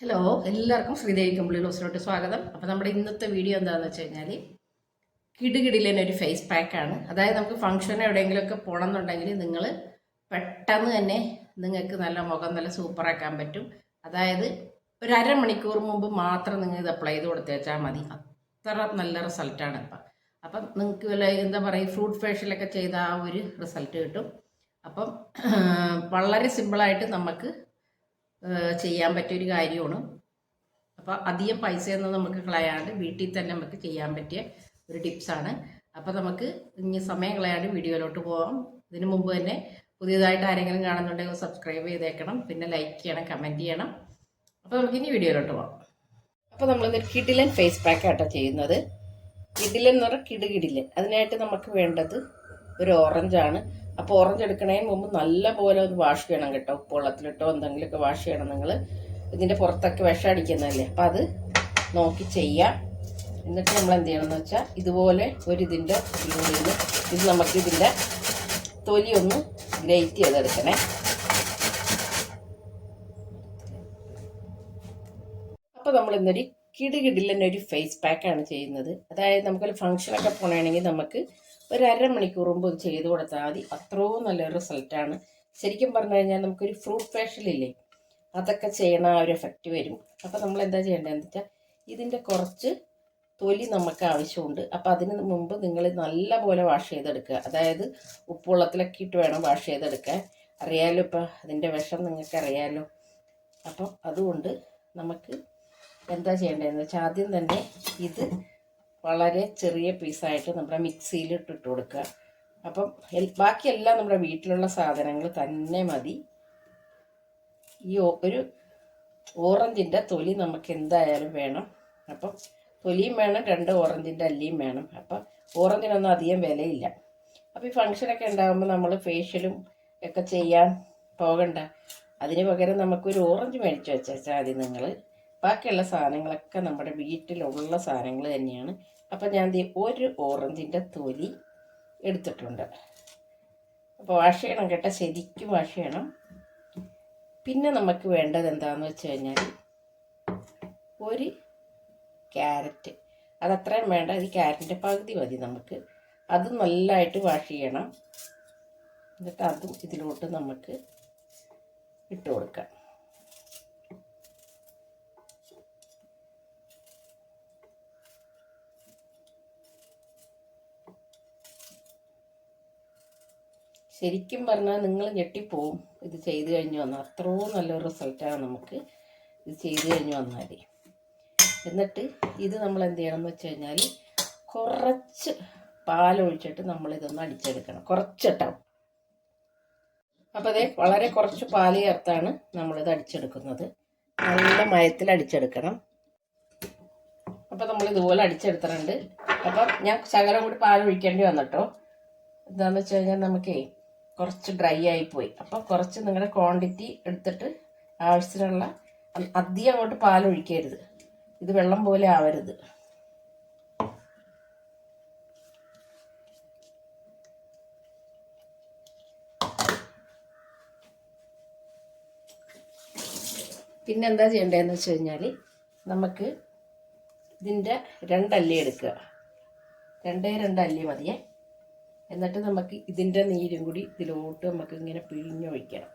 Hello എല്ലാവർക്കും ശ്രീദേവി കമ്പിളി ഹൗസിലോട്ട് സ്വാഗതം. അപ്പോൾ നമ്മുടെ ഇന്നത്തെ വീഡിയോ എന്താണെന്ന് വെച്ച് കഴിഞ്ഞാൽ കിടുകിടിലൻ ഒരു ഫേസ് പാക്കാണ് അതായത് നമുക്ക് ഫംഗ്ഷൻ എവിടെയെങ്കിലുമൊക്കെ പോകണം എന്നുണ്ടെങ്കിൽ നിങ്ങൾ പെട്ടെന്ന് തന്നെ നിങ്ങൾക്ക് നല്ല മുഖം നല്ല സൂപ്പറാക്കാൻ പറ്റും. അതായത് ഒരു അരമണിക്കൂർ മുമ്പ് മാത്രം നിങ്ങൾ ഇത് അപ്ലൈ ചെയ്ത് കൊടുത്തേച്ചാൽ മതി. അത്ര നല്ല റിസൾട്ടാണ് ഇപ്പം. അപ്പം നിങ്ങൾക്ക് വല്ല എന്താ പറയുക ഫ്രൂട്ട് ഫേഷ്യലൊക്കെ ചെയ്ത ആ ഒരു റിസൾട്ട് കിട്ടും. അപ്പം വളരെ സിമ്പിളായിട്ട് നമുക്ക് ചെയ്യാൻ പറ്റിയ ഒരു കാര്യമാണ്. അപ്പോൾ അധികം പൈസയൊന്നും നമുക്ക് കളയാണ്ട് വീട്ടിൽ തന്നെ നമുക്ക് ചെയ്യാൻ പറ്റിയ ഒരു ടിപ്സാണ് അപ്പോൾ നമുക്ക് ഇനി സമയം കളയാണ്ട് വീഡിയോയിലോട്ട് പോകാം ഇതിനു മുമ്പ് തന്നെ പുതിയതായിട്ട് ആരെങ്കിലും കാണുന്നുണ്ടെങ്കിൽ സബ്സ്ക്രൈബ് ചെയ്തേക്കണം. പിന്നെ ലൈക്ക് ചെയ്യണം കമന്റ് ചെയ്യണം. അപ്പോൾ നമുക്ക് ഇനി വീഡിയോയിലോട്ട് പോകാം അപ്പോൾ നമ്മളിത് കിഡിലൻ ഫേസ് പാക്ക് ആട്ടോ ചെയ്യുന്നത്. കിഡിലൻ പറഞ്ഞാൽ കിടുകിടിലൻ അതിനായിട്ട് നമുക്ക് വേണ്ടത് ഒരു ഓറഞ്ചാണ് അപ്പോൾ ഓറഞ്ച് എടുക്കണതിന് മുമ്പ് നല്ല പോലെ ഒന്ന് വാഷ് ചെയ്യണം കേട്ടോ. ഉപ്പ് വെള്ളത്തിലിട്ടോ എന്തെങ്കിലുമൊക്കെ വാഷ് ചെയ്യണം നിങ്ങൾ ഇതിന്റെ പുറത്തൊക്കെ വിഷം അടിക്കുന്നതല്ലേ. അപ്പം അത് നോക്കി ചെയ്യാം. എന്നിട്ട് നമ്മൾ എന്ത് ചെയ്യണമെന്ന് വെച്ചാൽ ഇതുപോലെ ഒരു ഇതിന്റെ ഇത് നമുക്ക് ഇതിന്റെ തൊലി ഒന്ന് ഗ്രേറ്റ് ചെയ്തെടുക്കണേ. അപ്പോൾ നമ്മൾ ഇന്നൊരു കിടുകിടില്ലെന്നൊരു ഫേസ് പാക്കാണ് ചെയ്യുന്നത്. അതായത് നമുക്കൊരു ഫംഗ്ഷനൊക്കെ പോകണമെങ്കിൽ നമുക്ക് ഒരു അരമണിക്കൂർ മുമ്പ് ഇത് ചെയ്ത് കൊടുത്താൽ മതി. അത്രയും നല്ല റിസൾട്ടാണ് ശരിക്കും പറഞ്ഞു കഴിഞ്ഞാൽ നമുക്കൊരു ഫ്രൂട്ട് ഫേഷ്യലില്ലേ അതൊക്കെ ചെയ്യണ ആ ഒരു എഫക്റ്റ് വരും. അപ്പോൾ നമ്മൾ എന്താ ചെയ്യേണ്ടതെന്ന് വെച്ചാൽ ഇതിന്റെ കുറച്ച് തൊലി നമുക്ക് ആവശ്യമുണ്ട്. അപ്പോൾ അതിന് മുമ്പ് നിങ്ങൾ നല്ലപോലെ വാഷ് ചെയ്തെടുക്കുക. അതായത് ഉപ്പുവെള്ളത്തിലൊക്കെ ഇട്ട് വേണം വാഷ് ചെയ്തെടുക്കാൻ. അറിയാലോ ഇപ്പം അതിന്റെ വിഷം നിങ്ങൾക്ക് അറിയാലോ അപ്പം അതുകൊണ്ട് നമുക്ക് എന്താ ചെയ്യേണ്ടതെന്ന് വെച്ചാൽ ആദ്യം തന്നെ ഇത് വളരെ ചെറിയ പീസായിട്ട് നമ്മുടെ മിക്സിയിൽ ഇട്ടിട്ട് കൊടുക്കുക. അപ്പം ബാക്കിയെല്ലാം നമ്മുടെ വീട്ടിലുള്ള സാധനങ്ങൾ തന്നെ മതി. ഈ ഒരു ഓറഞ്ചിന്റെ തൊലി നമുക്ക് എന്തായാലും വേണം. അപ്പം തൊലിയും വേണം രണ്ട് ഓറഞ്ചിന്റെ അല്ലിയും വേണം. അപ്പം ഓറഞ്ചിനൊന്നും അധികം വിലയില്ല. അപ്പോൾ ഈ ഫംഗ്ഷനൊക്കെ ഉണ്ടാകുമ്പോൾ നമ്മൾ ഫേഷ്യലും ഒക്കെ ചെയ്യാൻ പോകണ്ട. അതിന് പകരം നമുക്കൊരു ഓറഞ്ച് മേടിച്ച് വെച്ചാൽ മതി നിങ്ങൾ ബാക്കിയുള്ള സാധനങ്ങളൊക്കെ നമ്മുടെ വീട്ടിലുള്ള സാധനങ്ങൾ തന്നെയാണ്. അപ്പം ഞാൻ ഒരു ഓറഞ്ചിന്റെ തൊലി എടുത്തിട്ടുണ്ട്. അപ്പോൾ വാഷ് ചെയ്യണം കേട്ടോ ശരിക്കും വാഷ് ചെയ്യണം. പിന്നെ നമുക്ക് വേണ്ടത് എന്താണെന്ന് വെച്ച് കഴിഞ്ഞാൽ ഒരു ക്യാരറ്റ്. അതത്രയും വേണ്ട ഇത് ക്യാരറ്റിന്റെ പകുതി മതി നമുക്ക്. അത് നല്ലതായിട്ട് വാഷ് ചെയ്യണം. എന്നിട്ട് അതും ഇതിലോട്ട് നമുക്ക് ഇട്ട് കൊടുക്കാം. ശരിക്കും പറഞ്ഞാൽ നിങ്ങൾ ഞെട്ടിപ്പോവും. ഇത് ചെയ്ത് കഴിഞ്ഞ് വന്നാൽ അത്രയും നല്ലൊരു റിസൾട്ടാണ് നമുക്ക്. ഇത് ചെയ്ത് കഴിഞ്ഞ് വന്നാൽ എന്നിട്ട് ഇത് നമ്മൾ എന്ത് ചെയ്യണം എന്ന് വെച്ച് കഴിഞ്ഞാൽ കുറച്ച് പാലൊഴിച്ചിട്ട് നമ്മളിതൊന്ന് അടിച്ചെടുക്കണം. കുറച്ചിട്ടോ. അപ്പോൾ അതെ വളരെ കുറച്ച് പാൽ ചേർത്താണ് നമ്മളിത് അടിച്ചെടുക്കുന്നത്. നല്ല മയത്തിൽ അടിച്ചെടുക്കണം. അപ്പോൾ നമ്മൾ ഇതുപോലെ അടിച്ചെടുത്തിട്ടുണ്ട്. അപ്പം ഞാൻ ശകലം കൂടി പാൽ ഒഴിക്കേണ്ടി വന്നിട്ടോ എന്താണെന്ന് വെച്ച് കഴിഞ്ഞാൽ നമുക്കേ കുറച്ച് ഡ്രൈ ആയിപ്പോയി. അപ്പോൾ കുറച്ച് നിങ്ങളുടെ ക്വാണ്ടിറ്റി എടുത്തിട്ട് ആവശ്യത്തിനുള്ള അധികം അങ്ങോട്ട് പാൽ ഒഴിക്കരുത് ഇത് വെള്ളം പോലെ ആവരുത്. പിന്നെ എന്താ ചെയ്യേണ്ടതെന്ന് വെച്ച് കഴിഞ്ഞാൽ നമുക്ക് ഇതിന്റെ രണ്ടല്ലി എടുക്കുക. രണ്ടേ രണ്ടല്ലി മതിയേ. എന്നിട്ട് നമുക്ക് ഇതിന്റെ നീരും കൂടി ഇതിലോട്ട് നമുക്ക് ഇങ്ങനെ പിഴിഞ്ഞൊഴിക്കണം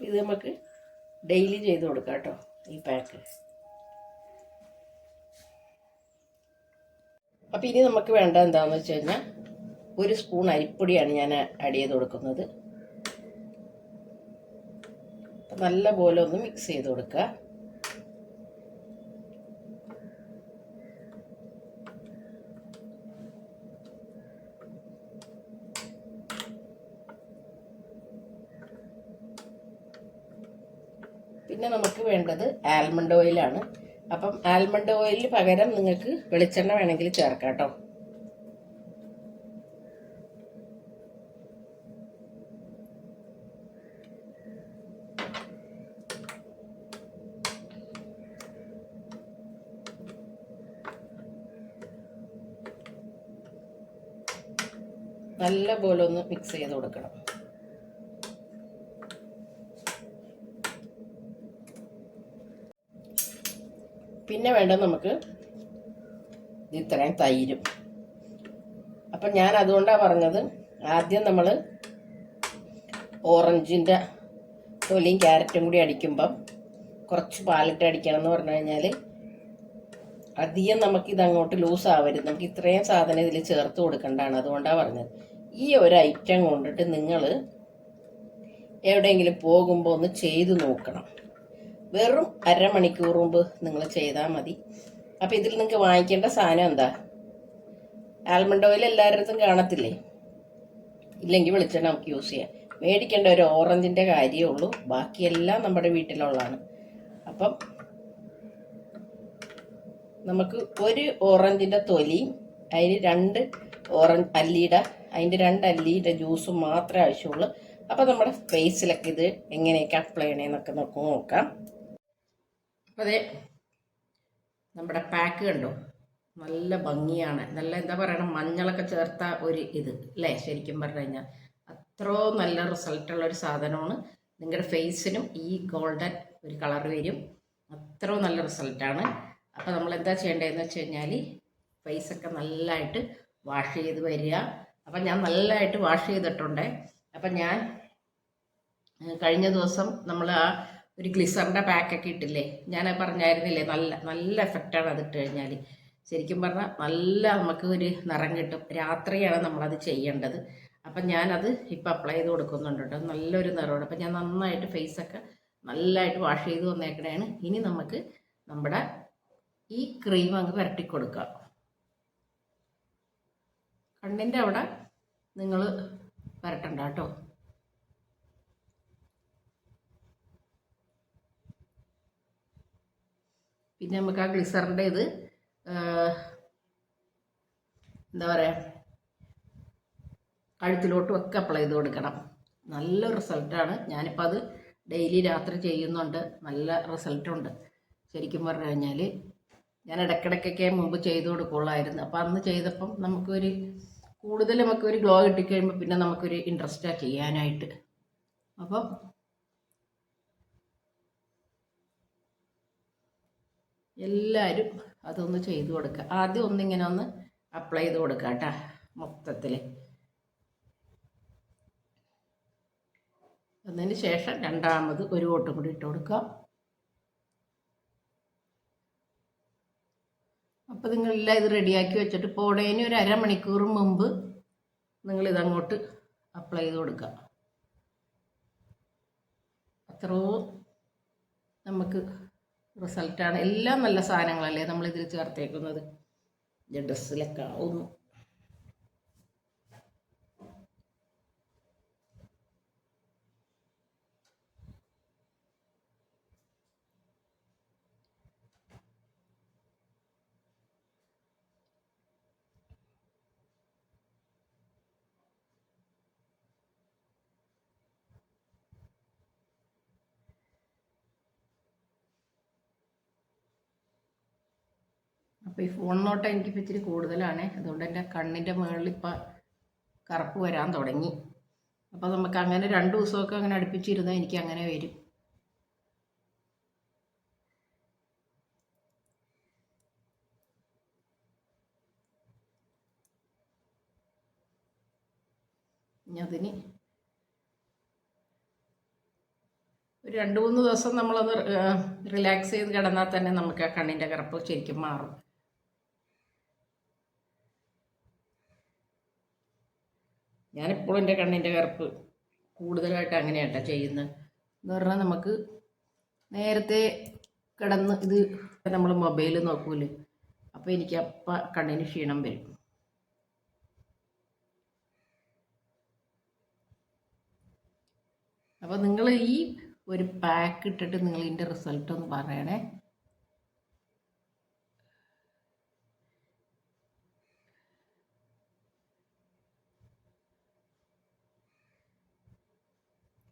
ഇത് നമുക്ക് ഡെയിലി ചെയ്ത് കൊടുക്കാം കേട്ടോ ഈ പാക്ക്. അപ്പം ഇനി നമുക്ക് വേണ്ട എന്താണെന്ന് വെച്ച് കഴിഞ്ഞാൽ ഒരു സ്പൂൺ അരിപ്പൊടിയാണ് ഞാൻ ആഡ് ചെയ്ത് കൊടുക്കുന്നത്. നല്ല പോലെ ഒന്ന് മിക്സ് ചെയ്ത് കൊടുക്കുക. പിന്നെ നമുക്ക് വേണ്ടത് ആൽമണ്ട് ഓയിലാണ് അപ്പം ആൽമണ്ട് ഓയിലിന് പകരം നിങ്ങൾക്ക് വെളിച്ചെണ്ണ വേണമെങ്കിൽ ചേർക്കാം കേട്ടോ. നല്ല ഒന്ന് മിക്സ് ചെയ്ത് കൊടുക്കണം. പിന്നെ വേണ്ട നമുക്ക് ഇത്രയും തൈരും. അപ്പം ഞാൻ അതുകൊണ്ടാണ് പറഞ്ഞത് ആദ്യം നമ്മൾ ഓറഞ്ചിന്റെ തൊലിയും ക്യാരറ്റും കൂടി അടിക്കുമ്പം കുറച്ച് പാലിട്ട് അടിക്കണം എന്ന് പറഞ്ഞു കഴിഞ്ഞാൽ അധികം നമുക്കിത് അങ്ങോട്ട് ലൂസ് ആവരുത്. നമുക്ക് ഇത്രയും സാധനം ഇതിൽ ചേർത്ത് കൊടുക്കേണ്ടതാണ്. അതുകൊണ്ടാണ് പറഞ്ഞത്. ഈ ഒരു ഐറ്റം കൊണ്ടിട്ട് നിങ്ങൾ എവിടെയെങ്കിലും പോകുമ്പോൾ ഒന്ന് ചെയ്ത് നോക്കണം. വെറും അരമണിക്കൂർ മുമ്പ് നിങ്ങൾ ചെയ്താൽ മതി. അപ്പം ഇതിൽ നിങ്ങൾക്ക് വാങ്ങിക്കേണ്ട സാധനം എന്താ? ആൽമണ്ട് ഓയിൽ എല്ലാവരുടെ കാണത്തില്ലേ? ഇല്ലെങ്കിൽ വെളിച്ചെണ്ണ നമുക്ക് യൂസ് ചെയ്യാം. മേടിക്കേണ്ട ഒരു ഓറഞ്ചിന്റെ കാര്യമേ ഉള്ളൂ. ബാക്കിയെല്ലാം നമ്മുടെ വീട്ടിലുള്ളതാണ്. അപ്പം നമുക്ക് ഒരു ഓറഞ്ചിന്റെ തൊലി അതിന് രണ്ട് ഓറഞ്ച് അല്ലിയുടെ അതിന്റെ രണ്ട് അല്ലിയുടെ ജ്യൂസ് മാത്രമേ ആവശ്യമുള്ളൂ. അപ്പോൾ നമ്മുടെ ഫേസിലൊക്കെ ഇത് എങ്ങനെയൊക്കെ അപ്ലൈ ചെയ്യണമെന്നൊക്കെ നമുക്ക് നോക്കാം. അതെ. നമ്മുടെ പാക്ക് കണ്ടോ? നല്ല ഭംഗിയാണ്. നല്ല എന്താ പറയണം? മഞ്ഞളൊക്കെ ചേർത്ത ഒരു ഇത് അല്ലേ? ശരിക്കും പറഞ്ഞു കഴിഞ്ഞാൽ അത്രോ നല്ല റിസൾട്ടുള്ള ഒരു സാധനമാണ്. നിങ്ങളുടെ ഫേസിനും ഈ ഗോൾഡൻ ഒരു കളർ വരും. അത്രോ നല്ല റിസൾട്ടാണ് അപ്പോൾ നമ്മൾ എന്താ ചെയ്യേണ്ടതെന്ന് വെച്ച് കഴിഞ്ഞാൽ ഫേസൊക്കെ നല്ലതായിട്ട് വാഷ് ചെയ്ത് വരിക. അപ്പം ഞാൻ നല്ലതായിട്ട് വാഷ് ചെയ്തിട്ടുണ്ട്. അപ്പം ഞാൻ കഴിഞ്ഞ ദിവസം നമ്മൾ ആ ഒരു ഗ്ലിസറിന്റെ പാക്കൊക്കെ ഇട്ടില്ലേ? ഞാൻ പറഞ്ഞായിരുന്നില്ലേ? നല്ല നല്ല എഫക്റ്റാണ് അത് ഇട്ട് കഴിഞ്ഞാൽ ശരിക്കും പറഞ്ഞാൽ നല്ല നമുക്ക് ഒരു നിറം കിട്ടും. രാത്രിയാണ് നമ്മളത് ചെയ്യേണ്ടത്. അപ്പം ഞാനത് ഇപ്പം അപ്ലൈ ചെയ്ത് കൊടുക്കുന്നുണ്ട് കേട്ടോ. നല്ലൊരു നിറമാണ്. അപ്പം ഞാൻ നന്നായിട്ട് ഫേസൊക്കെ നല്ലതായിട്ട് വാഷ് ചെയ്ത് വന്നേക്കണേണ്. ഇനി നമുക്ക് നമ്മുടെ ഈ ക്രീം അങ്ങ് പുരട്ടി കൊടുക്കാം. കണ്ണിന്റെ അവിടെ നിങ്ങൾ പുരട്ടണ്ട കേട്ടോ. പിന്നെ നമുക്ക് ആ ഗ്ലിസറിന്റെ ഇത് എന്താ പറയുക കഴുത്തിലോട്ടും ഒക്കെ അപ്ലൈ ചെയ്ത് കൊടുക്കണം. നല്ല റിസൾട്ടാണ് ഞാനിപ്പോൾ അത് ഡെയിലി രാത്രി ചെയ്യുന്നുണ്ട്. നല്ല റിസൾട്ടുണ്ട് ശരിക്കും പറഞ്ഞു കഴിഞ്ഞാൽ ഞാൻ ഇടയ്ക്കിടയ്ക്കൊക്കെ മുമ്പ് ചെയ്തു കൊടുക്കുള്ളായിരുന്നു. അപ്പോൾ അന്ന് ചെയ്തപ്പം നമുക്കൊരു കൂടുതൽ നമുക്കൊരു ഗ്ലോ കിട്ടിക്കഴിയുമ്പോൾ പിന്നെ നമുക്കൊരു ഇൻട്രസ്റ്റാണ് ചെയ്യാനായിട്ട്. അപ്പം എല്ലാവരും അതൊന്ന് ചെയ്തു കൊടുക്കുക ആദ്യം ഒന്നിങ്ങനെ ഒന്ന് അപ്ലൈ ചെയ്ത് കൊടുക്കുക കേട്ടോ മൊത്തത്തിൽ അതിന് ശേഷം രണ്ടാമത് ഒരു വോട്ടും കൂടി ഇട്ട് കൊടുക്കുക അപ്പോൾ നിങ്ങളെല്ലാം ഇത് റെഡിയാക്കി വെച്ചിട്ട് പോണേന് ഒരു അരമണിക്കൂർ മുമ്പ് നിങ്ങളിതങ്ങോട്ട് അപ്ലൈ ചെയ്ത് കൊടുക്കുക അത്രയും നമുക്ക് റിസൾട്ടാണ് എല്ലാം നല്ല സാധനങ്ങളല്ലേ നമ്മളിതിൽ ചേർത്തേക്കുന്നത്? ഡ്രസ്സിലൊക്കെ ആവുന്നു. അപ്പോൾ ഈ ഫോൺ നോട്ടം എനിക്കിപ്പോൾ ഇച്ചിരി കൂടുതലാണ്. അതുകൊണ്ട് എന്റെ കണ്ണിന്റെ മുകളിൽ ഇപ്പം കറുപ്പ് വരാൻ തുടങ്ങി. അപ്പോൾ നമുക്ക് അങ്ങനെ രണ്ട് ദിവസമൊക്കെ അങ്ങനെ അടുപ്പിച്ചിരുന്നാൽ എനിക്ക് അങ്ങനെ വരും. ഇനി ഒരു രണ്ട് മൂന്ന് ദിവസം നമ്മളത് റിലാക്സ് ചെയ്ത് കിടന്നാൽ തന്നെ നമുക്ക് ആ കണ്ണിന്റെ കറുപ്പ് ശരിക്കും മാറും. ഞാനിപ്പോഴും എന്റെ കണ്ണിന്റെ കറുപ്പ് കൂടുതലായിട്ട് അങ്ങനെയാട്ടോ ചെയ്യുന്നത്. എന്ന് പറഞ്ഞാൽ നമുക്ക് നേരത്തെ കിടന്ന് ഇത് നമ്മൾ മൊബൈൽ നോക്കൂലേ അപ്പോൾ എനിക്ക് അപ്പം കണ്ണിന് ക്ഷീണം വരും. അപ്പോൾ നിങ്ങൾ ഈ ഒരു പാക്ക് ഇട്ടിട്ട് നിങ്ങൾ ഇതിന്റെ റിസൾട്ട് ഒന്ന് പറയണേ.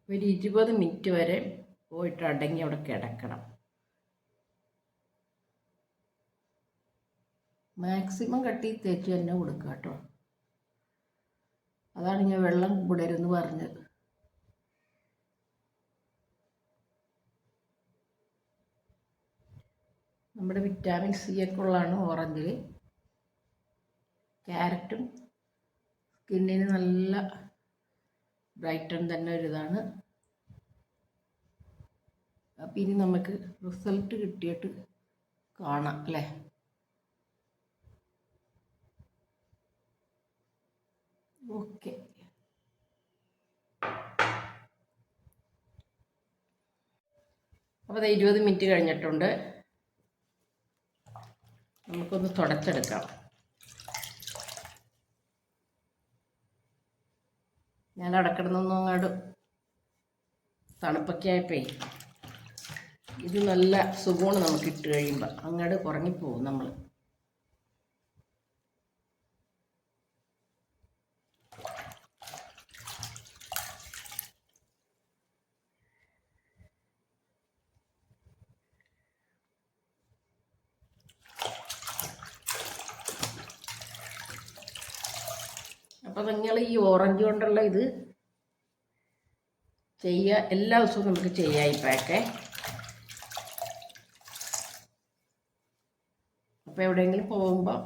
ഒരു ഇരുപത് മിനിറ്റ് വരെ പോയിട്ട് അടങ്ങി അവിടെ കിടക്കണം. മാക്സിമം കട്ടി തേച്ച് തന്നെ കൊടുക്കുക കേട്ടോ. അതാണ് ഞാൻ വെള്ളം കൂടരുന്ന് പറഞ്ഞത്. നമ്മുടെ വിറ്റാമിൻ സി ഒക്കെ ഉള്ളതാണ് ഓറഞ്ചിൽ ക്യാരറ്റും സ്കിന്നിന് നല്ല ബ്രൈറ്റൺ തന്നെ ഒരു ഇതാണ്. അപ്പം ഇനി നമുക്ക് റിസൾട്ട് കിട്ടിയിട്ട് കാണാം അല്ലേ? ഓക്കെ. അപ്പോൾ ഇരുപത് മിനിറ്റ് കഴിഞ്ഞിട്ടുണ്ട്. നമുക്കൊന്ന് തുടച്ചെടുക്കാം. ഞാൻ അടക്കിടന്നൊന്നും അങ്ങോട്ട് തണുപ്പൊക്കെ ആയപ്പോഴേ ഇത് നല്ല സുഖമാണ് നമുക്ക് ഇട്ട് കഴിയുമ്പോൾ അങ്ങോട്ട് കുറങ്ങിപ്പോവും നമ്മൾ അപ്പോൾ നിങ്ങൾ ഈ ഓറഞ്ച് കൊണ്ടുള്ള ഇത് ചെയ്യുക എല്ലാ ദിവസവും നമുക്ക് ചെയ്യാം ഈ പാക്ക്. അപ്പോൾ എവിടെയെങ്കിലും പോകുമ്പോൾ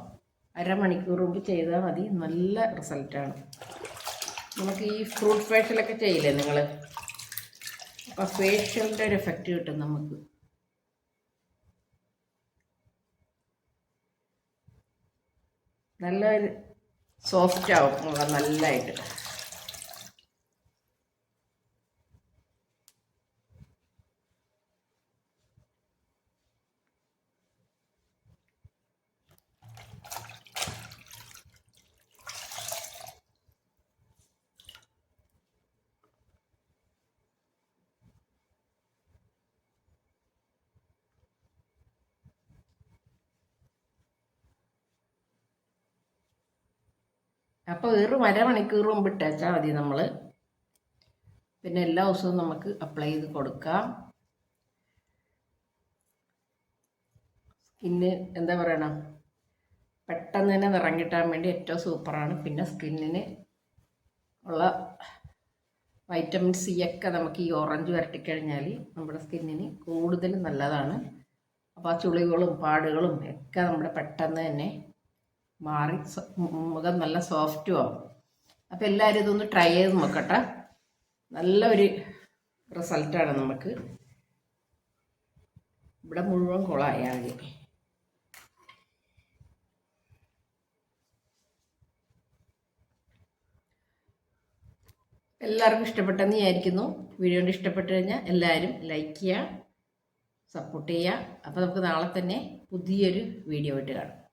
അരമണിക്കൂർ മുമ്പ് ചെയ്താൽ മതി. നല്ല റിസൾട്ടാണ് നമുക്ക് ഈ ഫ്രൂട്ട് ഫേഷ്യലൊക്കെ ചെയ്യില്ലേ നിങ്ങൾ അപ്പോൾ ഫേഷ്യലിന്റെ ഒരു എഫക്റ്റ് കിട്ടും നമുക്ക്. നല്ലൊരു സോഫ്റ്റ് ആവും. നല്ല നല്ലതായിട്ട് അപ്പോൾ വേറൊരു അരമണിക്കൂർ മുമ്പ് ഇട്ടേച്ചാൽ മതി നമ്മൾ പിന്നെ എല്ലാ ദിവസവും നമുക്ക് അപ്ലൈ ചെയ്ത് കൊടുക്കാം. സ്കിന്ന് എന്താ പറയണം? പെട്ടെന്ന് തന്നെ നിറം കിട്ടാൻ വേണ്ടി ഏറ്റവും സൂപ്പറാണ്. പിന്നെ സ്കിന്നിന് ഉള്ള വൈറ്റമിൻ സി ഒക്കെ നമുക്ക് ഈ ഓറഞ്ച് വരട്ടിക്കഴിഞ്ഞാൽ നമ്മുടെ സ്കിന്നിന് കൂടുതൽ നല്ലതാണ്. അപ്പോൾ ആ ചുളികളും പാടുകളും ഒക്കെ നമ്മുടെ പെട്ടെന്ന് തന്നെ മാറി മുഖം നല്ല സോഫ്റ്റും ആവും. അപ്പോൾ എല്ലാവരും ഇതൊന്ന് ട്രൈ ചെയ്ത് നോക്കട്ടെ. നല്ലൊരു റിസൾട്ടാണ് നമുക്ക്. ഇവിടെ മുഴുവൻ കുളമായാൽ എല്ലാവർക്കും ഇഷ്ടപ്പെട്ടെന്ന് വിചാരിക്കുന്നു. വീഡിയോ കൊണ്ട് ഇഷ്ടപ്പെട്ട് കഴിഞ്ഞാൽ എല്ലാവരും ലൈക്ക് ചെയ്യുക സപ്പോർട്ട് ചെയ്യുക. അപ്പോൾ നമുക്ക് നാളെ തന്നെ പുതിയൊരു വീഡിയോ ആയിട്ട് കാണാം.